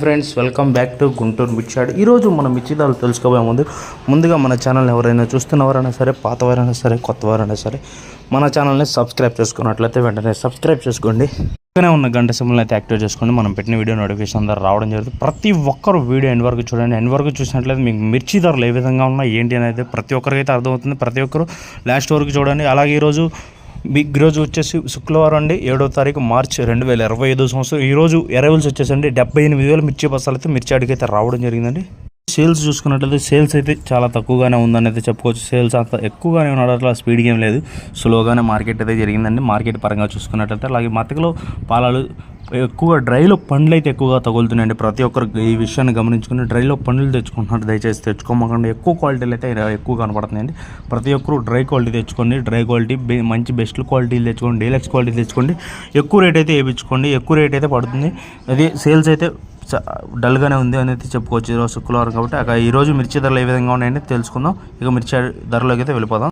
Friends welcome back to Guntur మిర్చాడు ఈరోజు మనం మిర్చిదాలు తెలుసుకోబోయే ముందు ముందుగా మన ఛానల్ ఎవరైనా చూస్తున్నవారైనా సరే పాతవారైనా సరే కొత్తవారైనా సరే మన ఛానల్ని సబ్స్క్రైబ్ చేసుకున్నట్లయితే వెంటనే సబ్స్క్రైబ్ చేసుకోండి. పక్కనే ఉన్న గంట సింబల్ని అయితే యాక్టివేట్ చేసుకోండి. మనం పెట్టిన వీడియో నోటిఫికేషన్ ద్వారా రావడం జరుగుతుంది. ప్రతి ఒక్కరు వీడియో ఎండ్ వరకు చూడండి. ఎండ్ వరకు చూసినట్లయితే మీకు మిర్చి ధరలు ఏ విధంగా ఉన్నాయి ఏంటి అనేది ప్రతి ఒక్కరికైతే అర్థమవుతుంది. ప్రతి ఒక్కరు లాస్ట్ వరకు చూడండి. అలాగే ఈరోజు బిగ్ రోజు వచ్చేసి శుక్రవారం అండి. ఏడో తారీఖు మార్చ్ రెండు వేల ఇరవై ఐదో సంవత్సరం. ఈరోజు ఎరైవల్స్ వచ్చేసండి. డెబ్బై ఎనిమిది వేల మిర్చి బస్సాలు అయితే మిర్చి అడిగి అయితే రావడం జరిగిందండి. సేల్స్ చూసుకున్నట్లయితే సేల్స్ అయితే చాలా తక్కువగానే ఉందని అయితే చెప్పుకోవచ్చు. సేల్స్ అంత ఎక్కువగానే ఉన్నాడు. అట్లా స్పీడ్గా ఏం లేదు. స్లోగానే మార్కెట్ అయితే జరిగిందండి. మార్కెట్ పరంగా చూసుకున్నట్లయితే అలాగే మతకలో పాలాలు ఎక్కువ డ్రైలో పండ్లు అయితే ఎక్కువగా తగులుతున్నాయండి. ప్రతి ఒక్కరు ఈ విషయాన్ని గమనించుకుని డ్రైలో పండ్లు తెచ్చుకుంటున్నారు. దయచేసి తెచ్చుకోమకండి. ఎక్కువ క్వాలిటీలు అయితే ఎక్కువ కనపడుతున్నాయండి ప్రతి ఒక్కరు డ్రై క్వాలిటీ తెచ్చుకోండి. డ్రై క్వాలిటీ మంచి బెస్ట్ క్వాలిటీలు తెచ్చుకోండి. డీలక్స్ క్వాలిటీ తెచ్చుకోండి. ఎక్కువ రేట్ అయితే వేయించుకోండి. ఎక్కువ రేట్ అయితే పడుతుంది. అది సేల్స్ అయితే డల్గానే ఉంది అనేది చెప్పుకోవచ్చు. ఈరోజు శుక్రవారం కాబట్టి అక్కడ ఈరోజు మిర్చి ధరలు ఏ విధంగా ఉన్నాయని తెలుసుకుందాం. ఇక మిర్చి ధరలోకి అయితే వెళ్ళిపోదాం.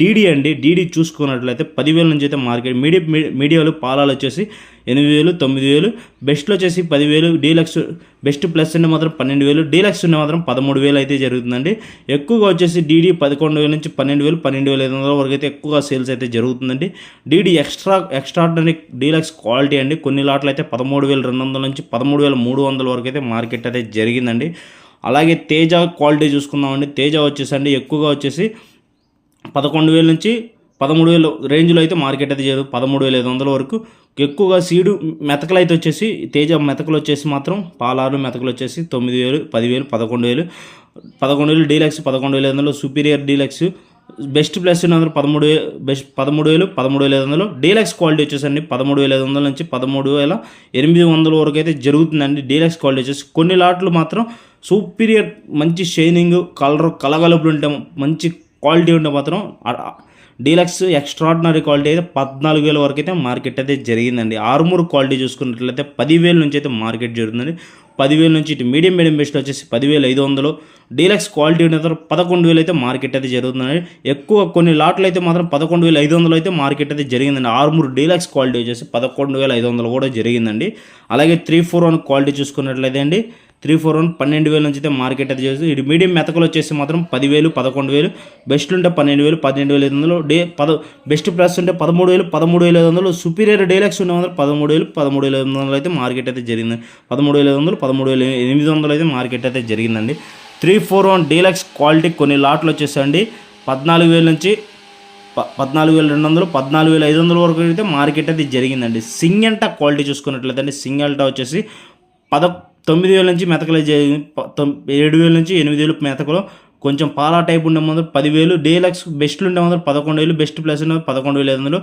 డీడీ అండి డీడీ చూసుకున్నట్లయితే పదివేల నుంచి అయితే మార్కెట్ మీడియా మీడియాలు పాలాలు వచ్చేసి ఎనిమిది వేలు తొమ్మిది వేలు బెస్ట్లో వచ్చేసి పదివేలు డీలక్స్ బెస్ట్ ప్లస్ ఉండే మాత్రం పన్నెండు వేలు డీలక్స్ ఉండే మాత్రం పదమూడు వేలు అయితే జరుగుతుందండి. ఎక్కువగా వచ్చేసి డీడీ పదకొండు వేల నుంచి పన్నెండు వేలు పన్నెండు వేల ఐదు వందల వరకు అయితే ఎక్కువగా సేల్స్ అయితే జరుగుతుందండి. D D extra extraordinary deluxe quality అండి. కొన్ని లాట్లు అయితే పదమూడు వేల రెండు వందల నుంచి పదమూడు వేల మూడు వందల వరకు అయితే మార్కెట్ అయితే జరిగిందండి. అలాగే తేజ క్వాలిటీ చూసుకుందామండి. తేజ వచ్చేసండి ఎక్కువగా వచ్చేసి పదకొండు వేల నుంచి పదమూడు వేలు రేంజ్లో అయితే మార్కెట్ అయితే చేయదు. పదమూడు వేల ఐదు వందల వరకు ఎక్కువగా సీడు మెతకలు అయితే వచ్చేసి తేజ మెతకలు వచ్చేసి మాత్రం పాలాలు మెతకలు వచ్చేసి తొమ్మిది వేలు పదివేలు పదకొండు వేలు. పదకొండు వేలు డీలక్స్ పదకొండు వేల ఐదు వందలు సుపీరియర్ డీలక్స్. బెస్ట్ ప్లస్ వందలు పదమూడు వేలు బెస్ట్ పదమూడు వేలు పదమూడు వేల ఐదు వందలు. డీలక్స్ క్వాలిటీ వచ్చేసండి. పదమూడు వేల ఐదు వందల నుంచి పదమూడు వేల ఎనిమిది వందల వరకు అయితే జరుగుతుందండి డీలక్స్ క్వాలిటీ వచ్చేసి. కొన్ని లాట్లు మాత్రం సూపీరియర్ మంచి షైనింగ్ కలర్ కలగలుపులు ఉంటే మంచి క్వాలిటీ ఉంటే మాత్రం డీలక్స్ ఎక్స్ట్రాడినరీ క్వాలిటీ అయితే పద్నాలుగు వేల వరకు అయితే మార్కెట్ అయితే జరిగిందండి. ఆరుమూరు క్వాలిటీ చూసుకున్నట్లయితే పదివేల నుంచి అయితే మార్కెట్ జరుగుతుంది పదివేల నుంచి ఇటు మీడియం మీడియం బెస్ట్ వచ్చేసి పదివేల ఐదు వందలు. డీలక్స్ క్వాలిటీ ఉన్న తర్వాత పదకొండు వేలు అయితే మార్కెట్ అయితే జరుగుతుందండి. ఎక్కువ కొన్ని లాట్లు అయితే మాత్రం పదకొండు వేల ఐదు వందలు అయితే మార్కెట్ అయితే జరిగిందండి. ఆరుమూరు డీలక్స్ క్వాలిటీ వచ్చేసి పదకొండు వేల ఐదు వందలు కూడా జరిగిందండి. అలాగే త్రీ ఫోర్ వన్ క్వాలిటీ చూసుకున్నట్లయితే అండి త్రీ ఫోర్ వన్ పన్నెండు వేల నుంచి అయితే మార్కెట్ అయితే చేస్తుంది. ఇటు మీడియం మెతకలు వచ్చేసి మాత్రం పదివేలు పదకొండు వేలు. బెస్ట్ ఉంటే పన్నెండు వేలు పన్నెండు వేల ఐదు వందలు. డే పద బెస్ట్ ప్లస్ ఉంటే పదమూడు వేలు పదమూడు వేల ఐదు వందలు. సుపీరియర్ డీలక్స్ ఉండే మాత్రం పదమూడు వేలు పదమూడు వేల ఐదు వందలు అయితే మార్కెట్ అయితే జరిగింది. పదమూడు వేల ఐదు వందలు పదమూడు వేల ఎనిమిది వందలు అయితే మార్కెట్ అయితే జరిగిందండి. Three four one deluxe quality కొన్ని లాట్లు వచ్చేసండి. పద్నాలుగు వేల నుంచి ప- పద్నాలుగు వేల రెండు వందలు పద్నాలుగు వేల ఐదు వందల వరకు అయితే మార్కెట్ అయితే జరిగిందండి. సింగంటా క్వాలిటీ చూసుకున్నట్లయితే అండి సింగల్టా వచ్చేసి పద తొమ్మిది వేల నుంచి మెతకలు జరిగింది ఏడు వేల నుంచి ఎనిమిది వేలు మెతకలు. కొంచెం పాలా టైప్ ఉండే ముందు పదివేలు డీలక్స్ బెస్ట్లు ఉండే మాత్రం పదకొండు వేలు బెస్ట్ ప్లస్ ఉండే పదకొండు వేల ఐదు వందలు.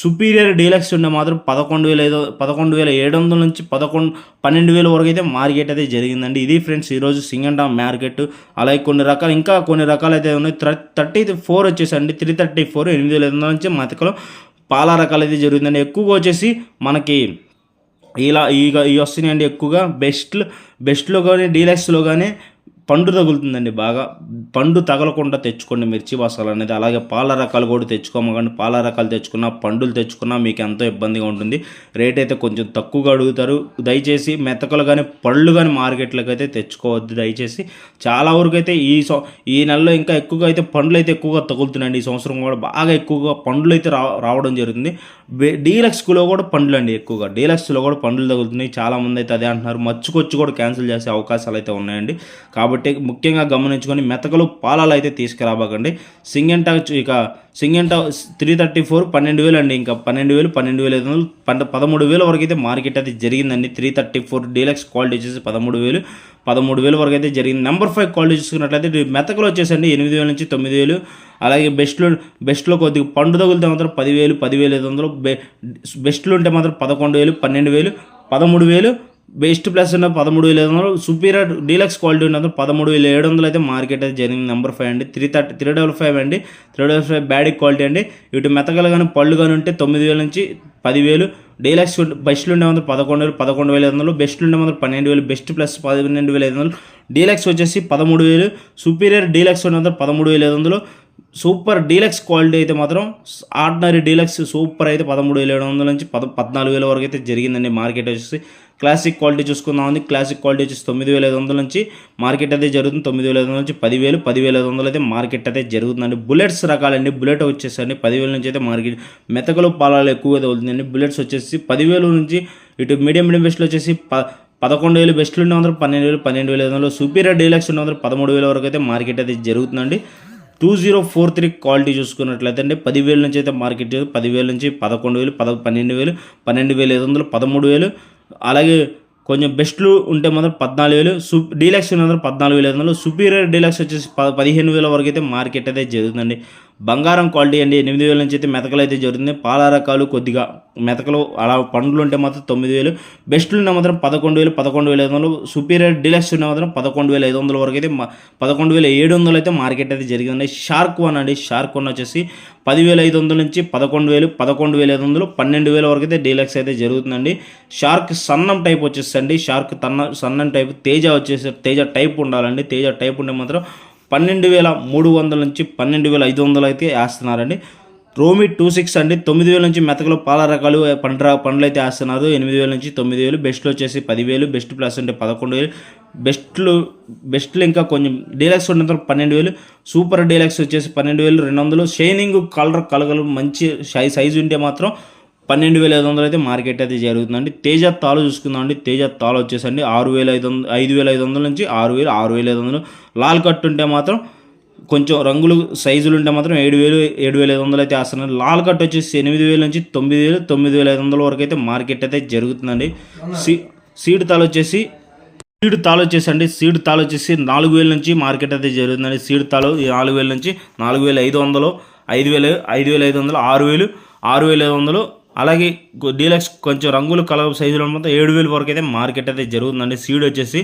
సుపీరియర్ డీలక్స్ ఉండే మాత్రం పదకొండు వేల ఐదు పదకొండు వేల ఏడు వందల నుంచి పదకొండు పన్నెండు వేల వరకు అయితే మార్కెట్ అయితే జరిగిందండి. ఇది ఫ్రెండ్స్ ఈరోజు సింగండా మార్కెట్. అలాగే కొన్ని రకాలు ఇంకా కొన్ని రకాలు అయితే ఉన్నాయి. థర్టీ ఫోర్ వచ్చేసండి. త్రీ థర్టీ ఫోర్ ఎనిమిది వేల ఐదు వందల నుంచి మెతకలు. పాలా రకాలు అయితే జరుగుతుందండి. ఎక్కువగా వచ్చేసి మనకి ఇలా ఇక ఇవి వస్తున్నాయండి ఎక్కువగా. బెస్ట్ బెస్ట్లో కానీ డీలక్స్లో కానీ పండు తగులుతుందండి బాగా. పండు తగలకుండా తెచ్చుకోండి మిర్చి మసాలా అనేది. అలాగే పాల రకాలు కూడా తెచ్చుకోమకండి పాల రకాలు తెచ్చుకున్నా పండులు తెచ్చుకున్నా మీకు ఎంతో ఇబ్బందిగా ఉంటుంది. రేట్ అయితే కొంచెం తక్కువగా అడుగుతారు. దయచేసి మెతకలు కానీ పళ్ళు కానీ మార్కెట్లోకి అయితే తెచ్చుకోవద్దు దయచేసి. చాలా వరకు అయితే ఈ సో ఈ నెలలో ఇంకా ఎక్కువగా అయితే పండ్లు అయితే ఎక్కువగా తగులుతున్నాయండి. ఈ సంవత్సరం కూడా బాగా ఎక్కువగా పండ్లు అయితే రా రావడం జరుగుతుంది. డీలక్స్లో కూడా పండ్లు అండి ఎక్కువగా డీలక్స్లో కూడా పండ్లు తగులుతున్నాయి. చాలామంది అయితే అదే అంటున్నారు. మచ్చుకొచ్చి కూడా క్యాన్సిల్ చేసే అవకాశాలు అయితే ఉన్నాయండి. కాబట్టి ముఖ్యంగా గమనించుకొని మెతకలు పాలాలు అయితే తీసుకురాబాకండి. సింగంటా ఇక సింగంటా త్రీ థర్టీ ఫోర్ పన్నెండు వేలు అండి. ఇంకా పన్నెండు వేలు పన్నెండు వేల ఐదు వందలు పంట పదమూడు వేల వరకు అయితే మార్కెట్ అయితే జరిగిందండి. Three thirty four deluxe quality వచ్చేసి పదమూడు వేలు పదమూడు వేల వరకు అయితే జరిగింది. నెంబర్ ఫైవ్ క్వాలిటీ చూసుకున్నట్లయితే మెతకలు వచ్చేసండి ఎనిమిది వేల నుంచి తొమ్మిది వేలు. అలాగే బెస్ట్లో బెస్ట్లో కొద్దిగా పండు తగిలితే మాత్రం పదివేలు పదివేలు ఐదు వందలు. బె బెస్ట్లు ఉంటే మాత్రం పదకొండు వేలు పన్నెండు వేలు పదమూడు వేలు బెస్ట్ ప్లస్ ఉన్న పదమూడు వేల ఐదు వందలు సుపీరియర్ డీలక్స్ క్వాలిటీ ఉన్నది పదమూడు వేల ఏడు వందలు అయితే మార్కెట్ అయితే జరిగింది. నెంబర్ ఫైవ్ అండి. Three thirty three double five అండి. Three double five bad quality అండి. ఇటు మెతకలు కానీ పళ్ళు కానీ ఉంటే తొమ్మిది వేల నుంచి పదివేలు. డీలక్స్ బెస్ట్లు ఉండే వందలు పదకొండు వేలు పదకొండు వేల ఐదు వందలు. బెస్ట్లు ఉండే మాత్రం పన్నెండు వేలు. బెస్ట్ ప్లస్ పన్నెండు వేల ఐదు వందలు. డీలక్స్ వచ్చేసి పదమూడు వేలు. సుపీరియర్ డీలక్స్ ఉండే వందలు పదమూడు వేల ఐదు వందలు. సూపర్ డీలక్స్ క్వాలిటీ అయితే మాత్రం ఆర్డినరీ డీలక్స్ సూపర్ అయితే పదమూడు వేల ఏడు వందల నుంచి పద పద్నాలుగు వేల వరకు అయితే జరిగిందండి. మార్కెట్ వచ్చేసి క్లాసిక్ క్వాలిటీ చూసుకుందాం క్లాసిక్ క్వాలిటీ వచ్చేసి తొమ్మిది వేల ఐదు వందల నుంచి మార్కెట్ అయితే జరుగుతుంది. తొమ్మిది వేల ఐదు వందల నుంచి పదివేలు పదివేల ఐదు వందలు అయితే మార్కెట్ అయితే జరుగుతుందండి. బుల్లెట్స్ రకాలండి. బుల్లెట్ వచ్చేసండి. పదివేల నుంచి అయితే మార్కెట్ మెతకలు పాలాలు ఎక్కువగా తగులుతుందండి బుల్లెట్స్ వచ్చేసి పదివేలు నుంచి ఇటు మీడియం మీడియం బెస్ట్లో వచ్చేసి ప పదకొండు వేలు బెస్ట్లు ఉండే వందలు పన్నెండు వేలు పన్నెండు వేల ఐదు వందలు. సూపీరియర్ డీలక్స్ ఉండే వందలు పదమూడు వేల వరకు అయితే మార్కెట్ అయితే జరుగుతుందండి. Two zero four three quality చూసుకున్నట్లయితే అండి పదివేల నుంచి అయితే మార్కెట్ పదివేల నుంచి పదకొండు వేలు పద పన్నెండు వేలు పన్నెండు వేల ఐదు వందలు పదమూడు వేలు. అలాగే కొంచెం బెస్ట్లు ఉంటే మాత్రం పద్నాలుగు వేలు. సు డీలక్స్ ఉన్న మాత్రం పద్నాలుగు వేల ఐదు వందలు. సుపీరియర్ డీలక్స్ వచ్చేసి ప పదిహేను వేల వరకు అయితే మార్కెట్ అయితే జరుగుతుందండి. బంగారం క్వాలిటీ అండి. ఎనిమిది వేల నుంచి అయితే మెతకలు అయితే జరుగుతుంది పాల రకాలు కొద్దిగా మెతకలు అలా పండ్లు ఉంటే మాత్రం తొమ్మిది వేలు. బెస్ట్లు ఉన్న మాత్రం పదకొండు వేలు పదకొండు వేల ఐదు వందలు. సుపీరియర్ డీలక్స్ ఉన్న మాత్రం పదకొండు వేల ఐదు వందల వరకు అయితే పదకొండు వేల ఏడు వందలు అయితే మార్కెట్ అయితే జరిగిందండి షార్క్ వన్ అండి. షార్క్ వన్ వచ్చేసి పదివేల ఐదు వందల నుంచి పదకొండు వేలు పదకొండు వేల ఐదు వందలు పన్నెండు వేల వరకు అయితే డీలక్స్ అయితే జరుగుతుందండి. షార్క్ సన్నం టైప్ వచ్చేసండి షార్క్ తన్న సన్నం టైప్ తేజ వచ్చేసి తేజ టైప్ ఉండాలండి. తేజ టైప్ ఉంటే మాత్రం పన్నెండు వేల మూడు వందల నుంచి పన్నెండు వేల ఐదు వందలు అయితే వేస్తున్నారండి. రోమి టూ సిక్స్ అండి. తొమ్మిది వేల నుంచి మెతకలు పాల రకాలు పండ్ర పండ్లు అయితే వేస్తున్నారు. ఎనిమిది వేల నుంచి తొమ్మిది వేలు. బెస్ట్లు వచ్చేసి పదివేలు. బెస్ట్ ప్లస్ అంటే పదకొండు వేలు. బెస్ట్లు బెస్ట్లు ఇంకా కొంచెం డీలక్స్ ఉన్నంత పన్నెండు వేలు. సూపర్ డీలక్స్ వచ్చేసి పన్నెండు వేలు రెండు వందలు. షైనింగ్ కలర్ కలగలు మంచి సై సైజు ఉంటే మాత్రం పన్నెండు వేల ఐదు వందలు అయితే మార్కెట్ అయితే జరుగుతుందండి. తేజ తాలు చూసుకుందామండి. తేజ తాలు వచ్చేసండి ఆరు వేల ఐదు వందలు ఐదు వేల ఐదు వందల నుంచి ఆరు వేలు ఆరు వేల ఐదు వందలు. లాల్ కట్ ఉంటే మాత్రం కొంచెం రంగులు సైజులు ఉంటే మాత్రం ఏడు వేలు ఏడు వేల ఐదు వందలు అయితే వేస్తున్నారు. లాల్ కట్ వచ్చేసి ఎనిమిది వేల నుంచి తొమ్మిది వేలు తొమ్మిది వేల ఐదు వందల వరకు అయితే మార్కెట్ అయితే జరుగుతుందండి. సీ సీడ్ తాలు వచ్చేసి సీడ్ తాలు వచ్చేసండి. సీడ్ తాలు వచ్చేసి నాలుగు వేల నుంచి మార్కెట్ అయితే జరుగుతుందండి. సీడ్ తాలు నాలుగు వేల నుంచి నాలుగు వేల ఐదు వందలు ఐదు వేల ఐదు వేల ఐదు వందలు ఆరు వేలు ఆరు వేల ఐదు వందలు అలాగే డీలక్స్ కొంచెం రంగులు కలర్ సైజులో ఉన్నంత ఏడు వేల వరకు అయితే మార్కెట్ అయితే జరుగుతుందండి. సీడ్ వచ్చేసి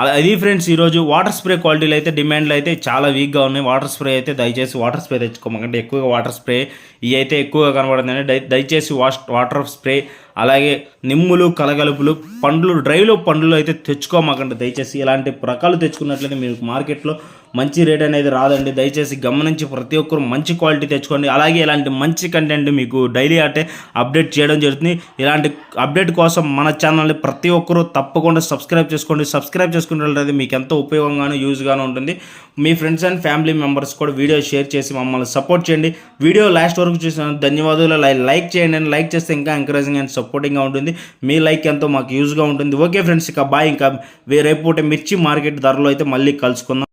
అలా అది ఫ్రెండ్స్ ఈరోజు వాటర్ స్ప్రే క్వాలిటీలు అయితే డిమాండ్లు అయితే చాలా వీక్గా ఉన్నాయి. వాటర్ స్ప్రే అయితే దయచేసి వాటర్ స్ప్రే తెచ్చుకోమంటే ఎక్కువగా వాటర్ స్ప్రే ఇవి అయితే ఎక్కువగా కనబడుతుందండి దయచేసి వాష్ వాటర్ స్ప్రే అలాగే నిమ్ములు కలగలుపులు పండ్లు డ్రైలో పండ్లు అయితే తెచ్చుకోమాకండి. దయచేసి ఇలాంటి రకాలు తెచ్చుకున్నట్లయితే మీకు మార్కెట్లో మంచి రేట్ అనేది రాదండి. దయచేసి గమనించి ప్రతి ఒక్కరు మంచి క్వాలిటీ తెచ్చుకోండి. అలాగే ఇలాంటి మంచి కంటెంట్ మీకు డైలీ అంటే అప్డేట్ చేయడం జరుగుతుంది. ఇలాంటి అప్డేట్ కోసం మన ఛానల్ని ప్రతి ఒక్కరూ తప్పకుండా సబ్స్క్రైబ్ చేసుకోండి. సబ్స్క్రైబ్ చేసుకుంటే మీకు ఎంతో ఉపయోగంగాను యూజ్గాను ఉంటుంది. మీ ఫ్రెండ్స్ అండ్ ఫ్యామిలీ మెంబర్స్ కూడా వీడియో షేర్ చేసి మమ్మల్ని సపోర్ట్ చేయండి. వీడియో లాస్ట్ వరకు చూసిన ధన్యవాదాలు. లైక్ చేయండి అండ్ లైక్ చేస్తే ఇంకా ఎంకరేజింగ్ అండ్ సపోర్టింగ్గా ఉంటుంది. మీ లైక్ ఎంతో మాకు యూజ్గా ఉంటుంది. ఓకే ఫ్రెండ్స్ ఇక బాయ్ ఇంకా రేపు పూట మిర్చి మార్కెట్ ధరలో అయితే మళ్ళీ కలుసుకుందాం.